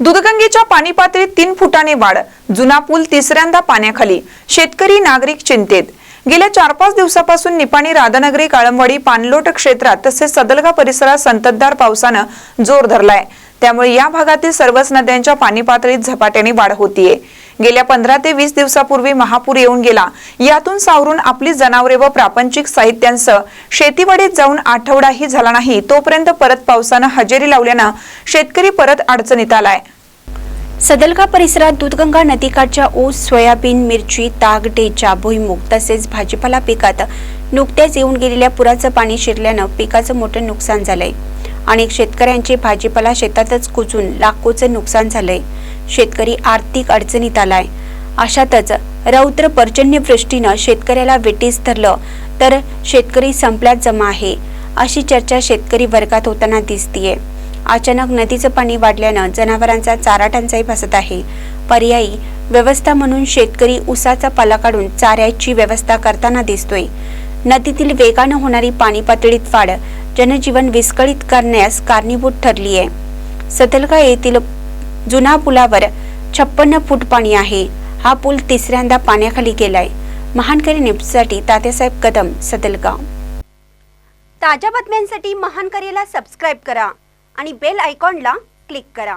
दुधगंगेच्या पाणी पातळीत तीन फुटाने वाढ जुना पूल तिसऱ्यांदा पाण्याखाली शेतकरी नागरिक चिंतेत. गेल्या चार पाच दिवसापासून निपाणी राधानगरी काळंबवाडी पाणलोट क्षेत्रात तसेच सदलगा परिसरात संततधार पावसानं जोर धरलाय. त्यामुळे या भागातील सर्वच नद्यांच्या पाणी पातळीत झपाट्याने वाढ होतीये. गेल्या पंधरा ते वीस दिवसापूर्वी महापूर येऊन गेला. यातून सावरून आपली जनावरे व प्रापंचिक साहित्यांसह शेतीवाडीत जाऊन आठवडाही झाला नाही. तोपर्यंत परत पावसानं हजेरी लावल्यानं शेतकरी परत अडचणीत आलाय. सदलगा परिसरात दूधगंगा नदीकाठच्या ऊस सोयाबीन मिरची ताग डेचा भुईमुग तसेच भाजीपाला पिकात नुकत्याच येऊन गेलेल्या पुराचं पाणी शिरल्यानं पिकाचं मोठं नुकसान झालंय. अनेक शेतकऱ्यांचे भाजीपाला शेतातच कुजून लाखोचं नुकसान झालंय. शेतकरी आर्थिक अडचणीत आलाय. अशातच रौद्र पर्जन्यवृष्टीनं शेतकऱ्याला वेटीस धरलं तर शेतकरी संपल्यात जमा आहे अशी चर्चा शेतकरी वर्गात होताना दिसतीये. अचानक नदीचं पाणी वाढल्यानं जनावरांचा चारा टंचाई भासत आहे. पर्यायी व्यवस्था म्हणून शेतकरी उसाचा पाला काढून चाऱ्याची व्यवस्था करताना दिसतोय. नदीतील वेगानं होणारी पाणी पातळीत वाढ जनजीवन विस्कळीत करण्यास कारणीभूत ठरली आहे. सतलगा येथील जुना पुलावर छप्पन्न फूट पाणी आहे. हा पूल तिसऱ्यांदा पाण्याखाली गेलाय. महानकरी न्यूजसाठी तात्यासाहेब कदम सदलगाव ताज्या बातम्यांसाठी महानकरीला सबस्क्राईब करा आणि बेल आयकॉनला क्लिक करा.